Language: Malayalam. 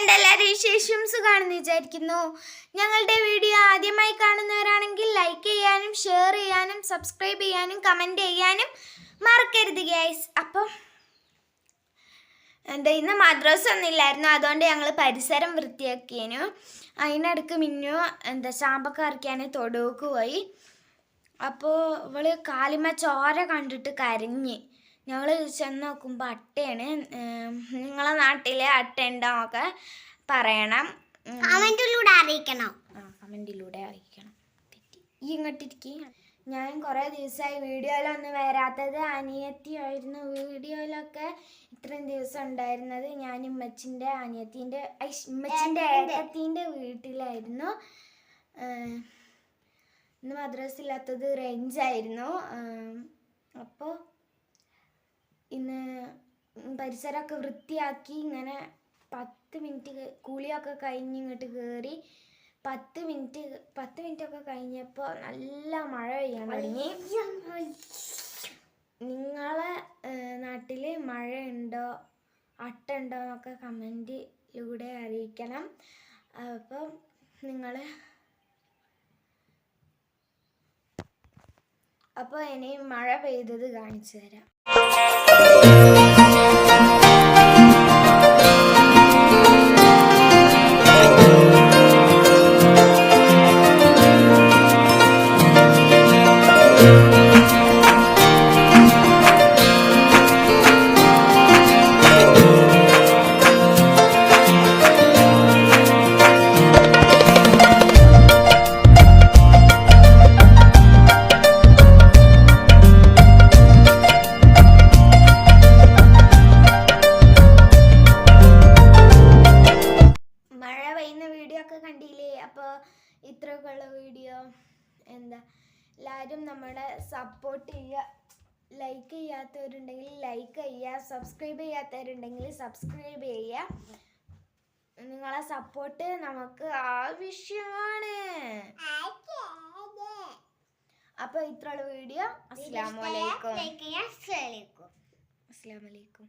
എന്തുകൊണ്ട് എല്ലാവരും വിശേഷം സുഖമാണെന്ന് വിചാരിക്കുന്നു. ഞങ്ങളുടെ വീഡിയോ ആദ്യമായി കാണുന്നവരാണെങ്കിൽ ലൈക്ക് ചെയ്യാനും ഷെയർ ചെയ്യാനും സബ്സ്ക്രൈബ് ചെയ്യാനും കമന്റ് ചെയ്യാനും മറക്കരുത് ഗൈസ് അപ്പം എന്താ ഇന്ന് മദ്രസ ഒന്നും ഇല്ലായിരുന്നു അതുകൊണ്ട് ഞങ്ങൾ പരിസരം വൃത്തിയാക്കിയേനു. അതിനടുക്ക് മിന്നു എന്താ ചാമ്പക്ക അരയ്ക്കാൻ തൊടുക്ക് പോയി. അപ്പോൾ ഇവൾ കാലിമ ചോര കണ്ടിട്ട് കരഞ്ഞ്. ഞങ്ങൾ ചെന്ന് നോക്കുമ്പോൾ അട്ടയാണ്. നിങ്ങളെ നാട്ടിലെ അട്ട ഉണ്ടോന്നൊക്കെ പറയണം. കമന്റിലൂടെ കമന്റിലൂടെ അറിയിക്കണം. ആ കമന്റിലൂടെ അറിയിക്കണം. ഈ ഇങ്ങോട്ടിരിക്കി. ഞാൻ കുറേ ദിവസമായി വീഡിയോയിലൊന്നും വരാത്തത് അനിയത്തിയായിരുന്നു. വീഡിയോയിലൊക്കെ ഇത്രയും ദിവസം ഉണ്ടായിരുന്നത് ഞാൻ ഉമ്മച്ചിന്റെ അനിയത്തിന്റെ ഉമ്മച്ചിന്റെ ഏട്ടത്തിന്റെ. വീട്ടിലായിരുന്നു. ഇന്ന് മദ്രസ ഇല്ലാത്തത് റേഞ്ചായിരുന്നു അപ്പോൾ ഇന്ന് പരിസരമൊക്കെ വൃത്തിയാക്കി ഇങ്ങനെ പത്ത് മിനിറ്റ് കൂളിയൊക്കെ കഴിഞ്ഞ് ഇങ്ങോട്ട് കയറി പത്ത് മിനിറ്റ് പത്ത് മിനിറ്റ് ഒക്കെ കഴിഞ്ഞപ്പോൾ നല്ല മഴ പെയ്യാൻ തുടങ്ങി. നിങ്ങളെ നാട്ടിൽ മഴയുണ്ടോ അട്ടുണ്ടോ എന്നൊക്കെ കമന്റിലൂടെ അറിയിക്കണം. അപ്പം നിങ്ങൾ അപ്പോൾ ഇനി മഴ പെയ്തത് കാണിച്ചു തരാം. മഴ ഉള്ള വീഡിയോ എന്താ എല്ലാവരും നമ്മളെ സപ്പോർട്ട് ചെയ്യുക. ലൈക്ക് ചെയ്യാത്തവരുണ്ടെങ്കിൽ ലൈക്ക് ചെയ്യുക. സബ്സ്ക്രൈബ് ചെയ്യാത്തവരുണ്ടെങ്കിൽ സബ്സ്ക്രൈബ് ചെയ്യുക. നിങ്ങളെ സപ്പോർട്ട് നമുക്ക് ആവശ്യമാണ്. അപ്പോൾ ഇത്രയുള്ള വീഡിയോ അസ്സാം വലൈക്കും അസ്സാം വലൈക്കും